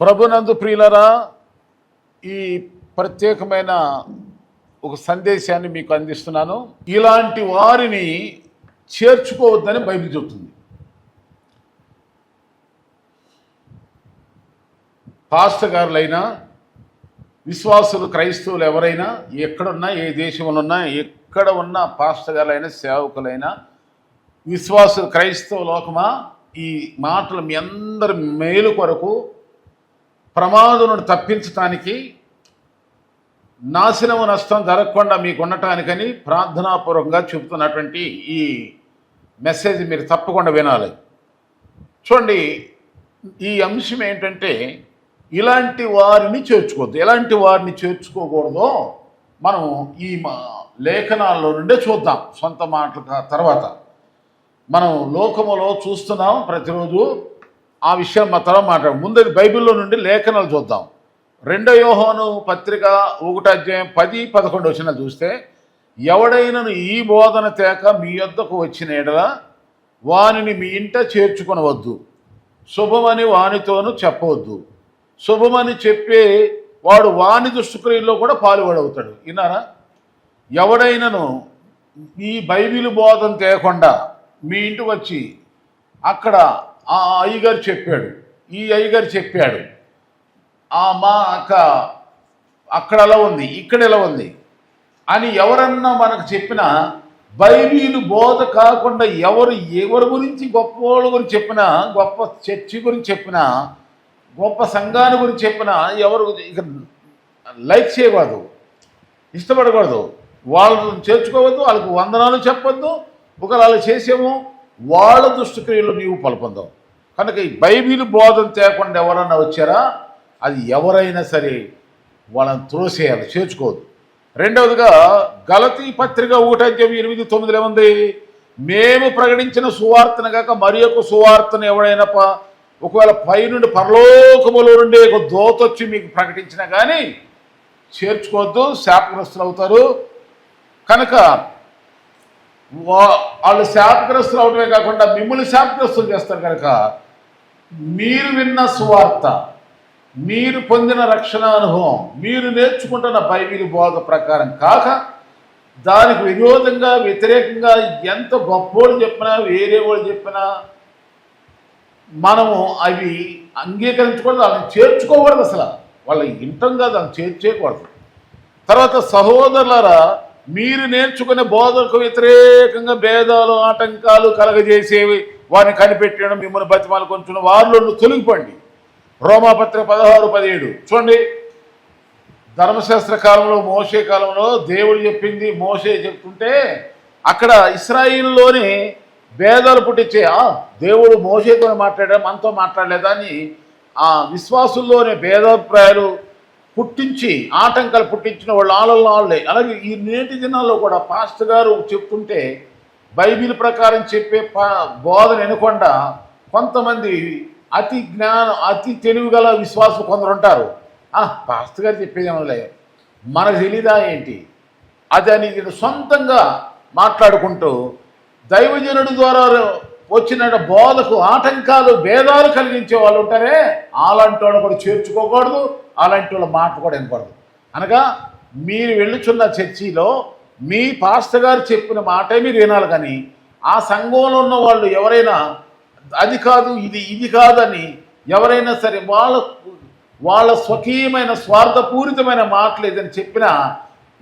ప్రభునందు ప్రియులరా ఈ ప్రత్యేకమైన ఒక సందేశాన్ని మీకు అందిస్తున్నాను. ఇలాంటి వారిని చేర్చుకోవద్దని బైబిల్ చెబుతుంది. పాస్టర్ గారులైనా విశ్వాసులు క్రైస్తవులు ఎవరైనా ఎక్కడున్నా ఏ దేశంలో ఉన్నా ఎక్కడ ఉన్న పాస్టర్ గారులైనా సేవకులైనా విశ్వాసులు క్రైస్తవ లోకమా ఈ మాటలు మీ అందరి మేలు కొరకు ప్రమాదం తప్పించటానికి నాశనము నష్టం జరగకుండా మీకు ఉండటానికని ప్రార్థనాపూర్వకంగా చెబుతున్నటువంటి ఈ మెసేజ్ మీరు తప్పకుండా వినాలి. చూడండి ఈ అంశం ఏంటంటే ఇలాంటి వారిని చేర్చుకోవద్దు. ఎలాంటి వారిని చేర్చుకోకూడదో మనం ఈ మా లేఖనాల్లో నుండే చూద్దాం సొంత మాటల తర్వాత. మనం లోకములో చూస్తున్నాం ప్రతిరోజు ఆ విషయం మా తర్వాత మాట్లాడు ముందు బైబిల్లో నుండి లేఖనాలు చూద్దాం. రెండో యోహోను పత్రిక ఒకటి అధ్యాయం పది పదకొండు వచ్చిన చూస్తే ఎవడైనను ఈ బోధన తేక మీ యొద్దకు వచ్చిన ఎడల వానిని మీ ఇంట చేర్చుకొనవద్దు. శుభమని వానితోనూ చెప్పవద్దు. శుభమని చెప్పే వాడు వాణి దుష్టుక్రియల్లో కూడా పాల్గొడవుతాడు విన్నారా? ఎవడైనను ఈ బైబిల్ బోధన తేకుండా మీ ఇంటికి వచ్చి అక్కడ ఆ అయ్యగారు చెప్పాడు ఈ అయ్యగారు చెప్పాడు ఆ మా అక్క అక్కడ ఎలా ఉంది ఇక్కడ ఎలా ఉంది అని ఎవరన్నా మనకు చెప్పినా బైబిలు బోధ కాకుండా ఎవరు ఎవరి గురించి గొప్ప వాళ్ళ గురించి చెప్పినా గొప్ప చర్చి గురించి చెప్పినా గొప్ప సంఘాన్ని గురించి చెప్పినా ఎవరు ఇక లైక్ చేయకూడదు ఇష్టపడకూడదు. వాళ్ళను చేర్చుకోవద్దు వాళ్ళకు వందనాలు చెప్పొద్దు ఒకవేళ అలా చేసేమో వాళ్ళ దుష్టక్రియలు నీవు పలుపొందావు కనుక ఈ బైబిల్ బోధన తేకుండా ఎవరన్నా వచ్చారా? అది ఎవరైనా సరే వాళ్ళని త్రోసేయాలి చేర్చుకోవద్దు. రెండవదిగా గలతీ పత్రిక ఊటంజం ఎనిమిది తొమ్మిదిలో ఉంది మేము ప్రకటించిన సువార్తను కాక మరి యొక్క సువార్తను ఎవడైనా ప ఒకవేళ పైనుండి పరలోకములో నుండి ఒక దోతొచ్చి మీకు ప్రకటించినా కానీ చేర్చుకోవద్దు శాపగ్రస్తులు అవుతారు. కనుక వాళ్ళు శాపగ్రస్తులు అవడమే కాకుండా మిమ్మల్ని శాపగ్రస్తులు చేస్తారు కనుక మీరు విన్న సువార్త మీరు పొందిన రక్షణ అనుభవం మీరు నేర్చుకుంటున్న బైబిల్ బోధ ప్రకారం కాక దానికి విరోధంగా వ్యతిరేకంగా ఎంత గొప్పోడు చెప్పినా వేరే వాళ్ళు చెప్పినా మనము అవి అంగీకరించకూడదు వాళ్ళని చేర్చుకోకూడదు అసలు. వాళ్ళ ఇంటం కాదు వాళ్ళని చేర్చేయకూడదు. తర్వాత సహోదరులారా మీరు నేర్చుకునే బోధకు వ్యతిరేకంగా భేదాలు ఆటంకాలు కలగజేసేవి వారిని కనిపెట్టడం మిమ్మల్ని బతిమాలు కొంచెం వారిలో తొలగిపోండి. రోమాపత్రిక పదహారు పదిహేడు. చూడండి. ధర్మశాస్త్ర కాలంలో మోసే కాలంలో దేవుడు చెప్పింది మోసే చెప్తుంటే అక్కడ ఇస్రాయిల్లోని భేదాలు పుట్టించే దేవుడు మోసేతో మాట్లాడా మనతో మాట్లాడలేదా అని ఆ విశ్వాసుల్లోనే భేదాభిప్రాయాలు పుట్టించి ఆటంకాలు పుట్టించిన వాళ్ళు ఆలలో వాళ్ళే అలాగే ఈ నేటి దినాల్లో కూడా పాస్టర్ గారు చెప్తుంటే బైబిల్ ప్రకారం చెప్పే పా బోధన వినకుండా కొంతమంది అతి జ్ఞానం అతి తెలివి గల కొందరు ఉంటారు. "ఆ, పాస్టర్ గారు చెప్పేదేమోలే మనకు తెలీదా ఏంటి? అది అని సొంతంగా మాట్లాడుకుంటూ దైవజనుడి ద్వారా వచ్చిన బోధకు ఆటంకాలు భేదాలు కలిగించే వాళ్ళు ఉంటారే. అలాంటి వాళ్ళు కూడా చేర్చుకోకూడదు. అలాంటి వాళ్ళ మాట కూడా వినకూడదు. అనగా మీరు వెళ్ళుచున్న చర్చిలో మీ పాస్టర్ గారు చెప్పిన మాటే మీరు వినాలి కానీ ఆ సంఘంలో ఉన్న వాళ్ళు ఎవరైనా అది కాదు ఇది ఇది కాదని ఎవరైనా సరే వాళ్ళ వాళ్ళ స్వకీయమైన స్వార్థపూరితమైన మాటలు ఏదని చెప్పినా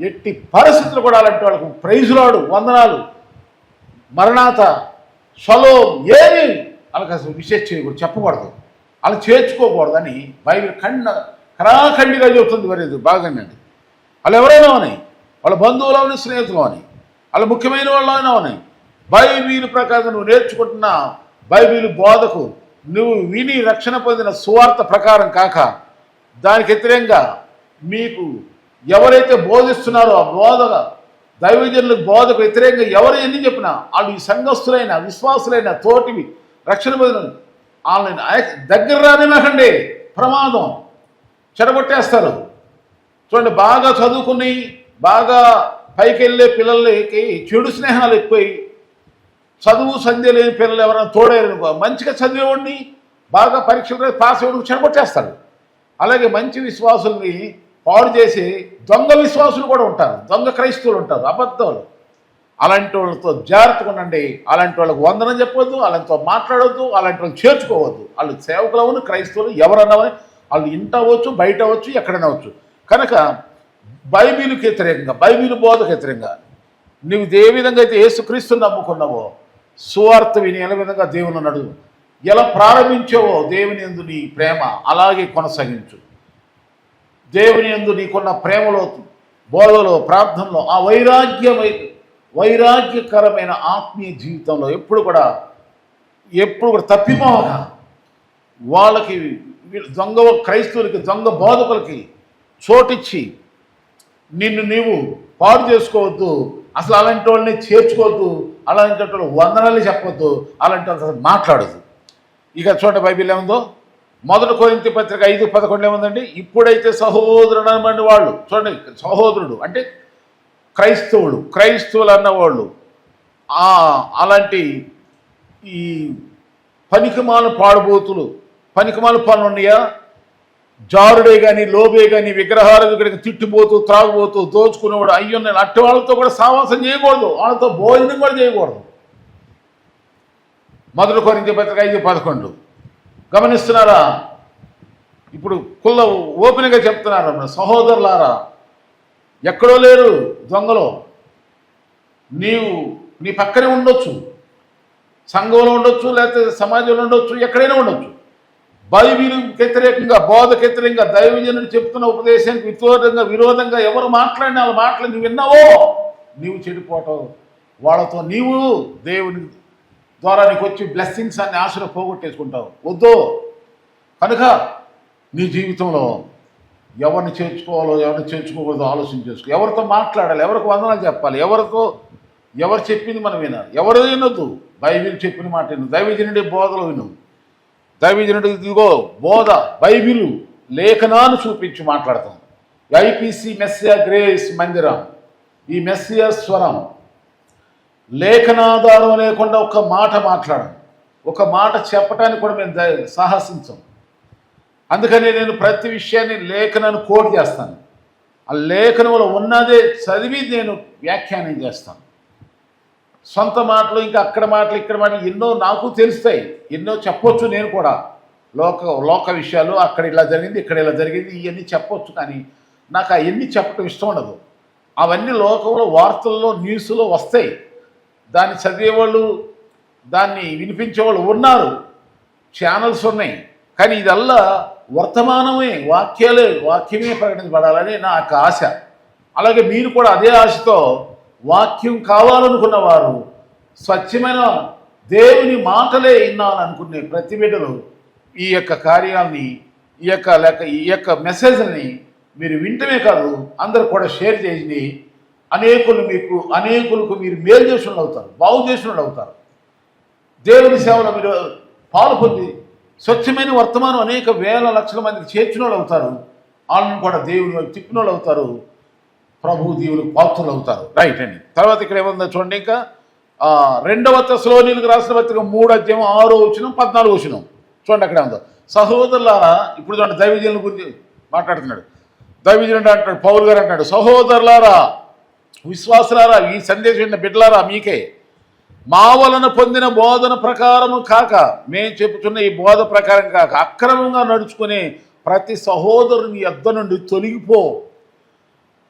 ఎట్టి పరిస్థితులు కూడా అలాంటి వాళ్ళకు ప్రైజులాడు వందనాలు. మరణాత స్వలో ఏమి వాళ్ళకి అసలు విశేష చేయకూడదు చెప్పకూడదు. అలా చేర్చుకోకూడదని బైబిల్ ఖండ కరాఖండిగా చెబుతుంది వరేది ఇది. బాగానండి వాళ్ళు ఎవరైనా ఉన్నాయి? వాళ్ళ బంధువులు అవని స్నేహితులు అని వాళ్ళ ముఖ్యమైన వాళ్ళు అయినా ఉన్నాయి బైబిల్ ప్రకారం నువ్వు నేర్చుకుంటున్న బైబిల్ బోధకు నువ్వు విని రక్షణ పొందిన సువార్త ప్రకారం కాక దానికి వ్యతిరేకంగా మీకు ఎవరైతే బోధిస్తున్నారో ఆ బోధ దైవజనులకు బోధకు వ్యతిరేకంగా ఎవరు ఎన్ని చెప్పినా వాళ్ళు ఈ సంఘస్థులైన విశ్వాసులైన తోటివి రక్షణ పొందిన వాళ్ళని దగ్గర రానివ్వకండి. ప్రమాదం. చెడగొట్టేస్తారు. చూడండి బాగా చదువుకుని బాగా పైకి వెళ్ళే పిల్లలకి చెడు స్నేహాలు ఎక్కువై చదువు సంధ్య లేని పిల్లలు ఎవరైనా తోడారనుకో మంచిగా చదివేవాడిని బాగా పరీక్షలు పాస్ అవ్వడానికి చెడగొట్టేస్తారు అలాగే మంచి విశ్వాసుల్ని పాడు చేసి దొంగ విశ్వాసులు కూడా ఉంటారు. దొంగ క్రైస్తవులు ఉంటారు అబద్ధాలు. అలాంటి వాళ్ళతో జాగ్రత్తగా ఉండండి. అలాంటి వాళ్ళకి వందనం చెప్పొద్దు అలాంటితో మాట్లాడొద్దు అలాంటి వాళ్ళు చేర్చుకోవద్దు. వాళ్ళు అవును క్రైస్తవులు ఎవరన్నవని వాళ్ళు ఇంట అవ్వచ్చు బయట అవ్వచ్చు ఎక్కడైనా అవ్వచ్చు. కనుక బైబిల్కి వ్యతిరేకంగా బైబిల్ బోధకు వ్యతిరేకంగా నువ్వు ఏ విధంగా అయితే ఏసుక్రీస్తుని నమ్ముకున్నావో సువార్త విని ఎలా విధంగా దేవుని నడు ఎలా ప్రారంభించావో దేవుని ఎందు నీ ప్రేమ అలాగే కొనసాగించు. దేవుని ఎందు నీకున్న ప్రేమలో బోధలో ప్రార్థనలో ఆ వైరాగ్యమై వైరాగ్యకరమైన ఆత్మీయ జీవితంలో ఎప్పుడు కూడా ఎప్పుడు కూడా తప్పిపోక వాళ్ళకి దొంగ క్రైస్తవులకి దొంగ బోధకులకి చోటిచ్చి నిన్ను నీవు పాడు చేసుకోవద్దు. అసలు అలాంటి వాళ్ళని చేర్చుకోవద్దు. అలాంటి వాళ్ళు వందనాలు చెప్పొద్దు. అలాంటి వాళ్ళు అసలు మాట్లాడదు ఇక చూడండి బైబిల్ ఏముందో? మొదటి కోరింతి పత్రిక ఐదు పదకొండు ఏముందండి? ఇప్పుడైతే సహోదరుడు అనమండి వాళ్ళు. చూడండి సహోదరుడు అంటే క్రైస్తవులు క్రైస్తవులు అన్నవాళ్ళు. అలాంటి ఈ పనికిమాల పాడుబోతులు. పనికిమాల పనులు ఉన్నాయా? జారుడే కానీ లోబే కానీ విగ్రహాల దగ్గరికి తిట్టిపోతూ త్రాగుపోతూ దోచుకునేవాడు అయ్యో నేను అట్టి వాళ్ళతో కూడా సావాసం చేయకూడదు. వాళ్ళతో భోజనం కూడా చేయకూడదు. మొదటి కొరింత పత్రిక ఐదు పదకొండు. గమనిస్తున్నారా? ఇప్పుడు కుల్ల ఓపెన్గా చెప్తున్నారు మన సహోదరులారా? ఎక్కడో లేరు దొంగలో. నీవు నీ పక్కనే ఉండొచ్చు. సంఘంలో ఉండొచ్చు లేకపోతే సమాజంలో ఉండొచ్చు ఎక్కడైనా ఉండొచ్చు. బైబిల్కి వ్యతిరేకంగా బోధకు వ్యతిరేకంగా దైవజనుడు చెప్తున్న ఉపదేశానికి విరోధంగా విరోధంగా ఎవరు మాట్లాడిన వాళ్ళ మాటలు నువ్వు విన్నావో? నీవు చెడిపోవటం వాళ్ళతో నీవు దేవుని ద్వారా నీకు వచ్చి బ్లెస్సింగ్స్ అన్ని ఆశలు పోగొట్టేసుకుంటావు. వద్దు. కనుక నీ జీవితంలో ఎవరిని చేర్చుకోవాలో ఎవరిని చేర్చుకోకూడదో ఆలోచన చేసుకో. ఎవరితో మాట్లాడాలి ఎవరికి వందనాలు చెప్పాలి ఎవరితో ఎవరు చెప్పింది మనం వినాలి. ఎవరు వినొద్దు. బైబిల్ చెప్పిన మాట విను. దైవజనుడి బోధలు విను. దైవజనుడు ఇదిగో బోధ బైబిల్ లేఖనాన్ని చూపించి మాట్లాడతాం ఐపీసీ మెస్సియా గ్రేస్ మందిరం. ఈ మెస్సియా స్వరం లేఖనాధారం లేకుండా ఒక మాట మాట్లాడం ఒక మాట చెప్పడానికి కూడా మేము సాహసించాం సాహసించం. అందుకని నేను ప్రతి విషయాన్ని లేఖనాన్ని కోట్ చేస్తాను. ఆ లేఖనంలో ఉన్నదే చదివి నేను వ్యాఖ్యానం చేస్తాను. సొంత మాటలు ఇంకా అక్కడ మాటలు ఇక్కడ మాటలు ఎన్నో నాకు తెలుస్తాయి. ఎన్నో చెప్పొచ్చు నేను కూడా. లోక లోక విషయాలు అక్కడ ఇలా జరిగింది ఇక్కడ ఇలా జరిగింది ఇవన్నీ చెప్పొచ్చు కానీ నాకు అవన్నీ చెప్పడం ఇష్టం ఉండదు. అవన్నీ లోకంలో వార్తల్లో న్యూస్లో వస్తాయి. దాన్ని చదివేవాళ్ళు దాన్ని వినిపించేవాళ్ళు ఉన్నారు. ఛానల్స్ ఉన్నాయి. కానీ ఇదల్లా వర్తమానమే వాక్యాలే వాక్యమే ప్రకటించబడాలని నాకు ఆశ. అలాగే మీరు కూడా అదే ఆశతో వాక్యం కావాలనుకున్న వారు స్వచ్ఛమైన దేవుని మాటలే విన్నాననుకునే ప్రతి బిడ్డలు ఈ యొక్క కార్యాన్ని ఈ యొక్క లేక ఈ యొక్క మెసేజ్ని మీరు వింటమే కాదు అందరు కూడా షేర్ చేసి అనేకులు మీకు అనేకులకు మీరు మేలు చేసిన అవుతారు బాగు చేసిన అవుతారు. దేవుని సేవలో మీరు పాలు పొంది స్వచ్ఛమైన వర్తమానం అనేక వేల లక్షల మందికి చేర్చిన వాళ్ళు అవుతారు. వాళ్ళని కూడా దేవుని తిప్పినోళ్ళు తిప్పిన వాళ్ళు అవుతారు. ప్రభు దేవులకు పాత్రలు అవుతారు రైట్ అండి తర్వాత ఇక్కడ ఏముందో చూడండి ఇంకా ఆ, రెండవ తెసలోనిలకు రాసిన పత్రిక మూడు అధ్యాయం ఆరో వచ్చిన పద్నాలుగు వచ్చిన చూడండి అక్కడ ఉందో సహోదరులారా ఇప్పుడు చూడండి దైవజనుల గురించి మాట్లాడుతున్నాడు. దైవజనుడు అంటాడు పౌల్ గారు అంటాడు సహోదరులారా విశ్వాసులారా ఈ సందేశం బిడ్డలారా మీకే మా వలన పొందిన బోధన ప్రకారము కాక మేము చెప్పుతున్న ఈ బోధ ప్రకారం కాక అక్రమంగా నడుచుకునే ప్రతి సహోదరుని యొద్ద నుండి తొలగిపో.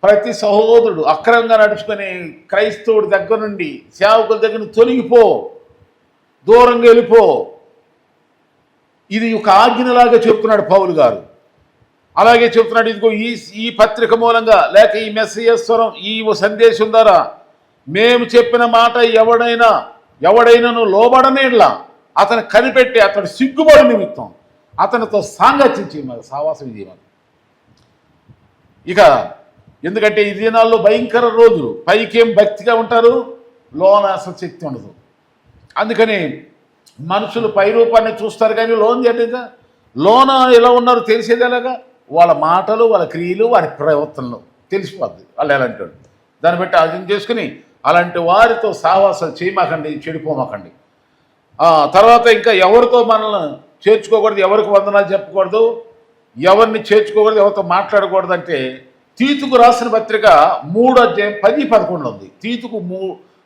ప్రతి సహోదరుడు అక్రమంగా నడుచుకునే క్రైస్తవుడి దగ్గర నుండి సేవకుల దగ్గర తొలగిపో దూరంగా వెళ్ళిపో. ఇది ఒక ఆజ్ఞలాగా చెప్తున్నాడు పౌలు గారు. అలాగే చెప్తున్నాడు ఇదిగో ఈ ఈ పత్రిక మూలంగా లేక ఈ మెస్సీయస్వరం ఈ సందేశం ద్వారా మేము చెప్పిన మాట ఎవడైనా ఎవడైనాను లోబడనేలా అతను కనిపెట్టి అతడు సిగ్గుబడి నిమిత్తం. అతనితో సాంగత్యం చేయమని సావాసం చేయమని. ఇక ఎందుకంటే ఈ దినాల్లో భయంకర రోజులు. పైకేం భక్తిగా ఉంటారు? లోన అసలు శక్తి ఉండదు. అందుకని మనుషులు పై రూపాన్ని చూస్తారు కానీ లోన్ చేయలేదా లోన ఎలా ఉన్నారో తెలిసేది ఎలాగా? వాళ్ళ మాటలు వాళ్ళ క్రియలు వారి ప్రవర్తనలు తెలిసిపోద్ది. వాళ్ళు ఎలాంటి వాళ్ళు దాన్ని బట్టి అర్థం చేసుకుని అలాంటి వారితో సావాసాలు చేయమాకండి చెడిపోమాకండి. తర్వాత ఇంకా ఎవరితో మనల్ని చేర్చుకోకూడదు ఎవరికి వందనాలు చెప్పకూడదు ఎవరిని చేర్చుకోకూడదు ఎవరితో మాట్లాడకూడదు అంటే తీతుకు రాసిన పత్రిక మూడు అధ్యాయం పది పదకొండు ఉంది. తీతుకు మూ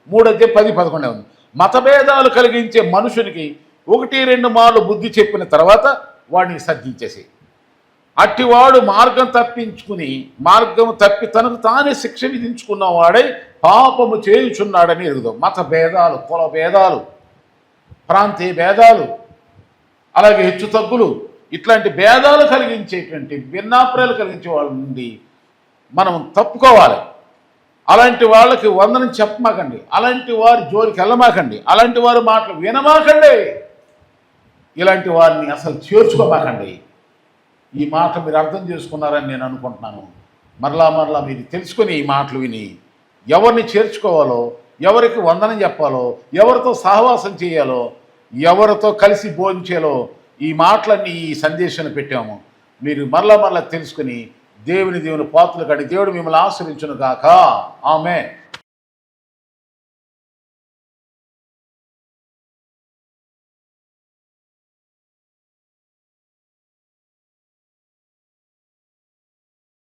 మూడు అధ్యాయం పది పదకొండే ఉంది. మతభేదాలు కలిగించే మనుషునికి ఒకటి రెండు మార్లు బుద్ధి చెప్పిన తర్వాత వాడిని సర్దించేసి అట్టివాడు మార్గం తప్పించుకుని మార్గం తప్పి తనకు తానే శిక్ష విధించుకున్న వాడై పాపము చేయుచున్నాడని ఎరుగుదాం. మత భేదాలు కుల భేదాలు ప్రాంతీయ భేదాలు అలాగే హెచ్చు తగ్గులు ఇట్లాంటి భేదాలు కలిగించేటువంటి భిన్నాప్రాయాలు కలిగించే వాళ్ళ నుండి మనం తప్పుకోవాలి. అలాంటి వాళ్ళకి వందనం చెప్పమాకండి. అలాంటి వారు జోలికి వెళ్ళమాకండి. అలాంటి వారి మాటలు వినమాకండి. ఇలాంటి వారిని అసలు చేర్చుకోమాకండి. ఈ మాట మీరు అర్థం చేసుకున్నారని నేను అనుకుంటున్నాను. మరలా మరలా మీరు తెలుసుకొని ఈ మాటలు విని ఎవరిని చేర్చుకోవాలో ఎవరికి వందనం చెప్పాలో ఎవరితో సహవాసం చేయాలో ఎవరితో కలిసి భోంచేయాలో ఈ మాటలన్నీ ఈ సందేశాన్ని పెట్టాము. మీరు మరలా మరలా తెలుసుకుని దేవుని దేవుని పాత్రలు కడి దేవుడు మిమ్మల్ని ఆశ్రయించును కాక ఆమె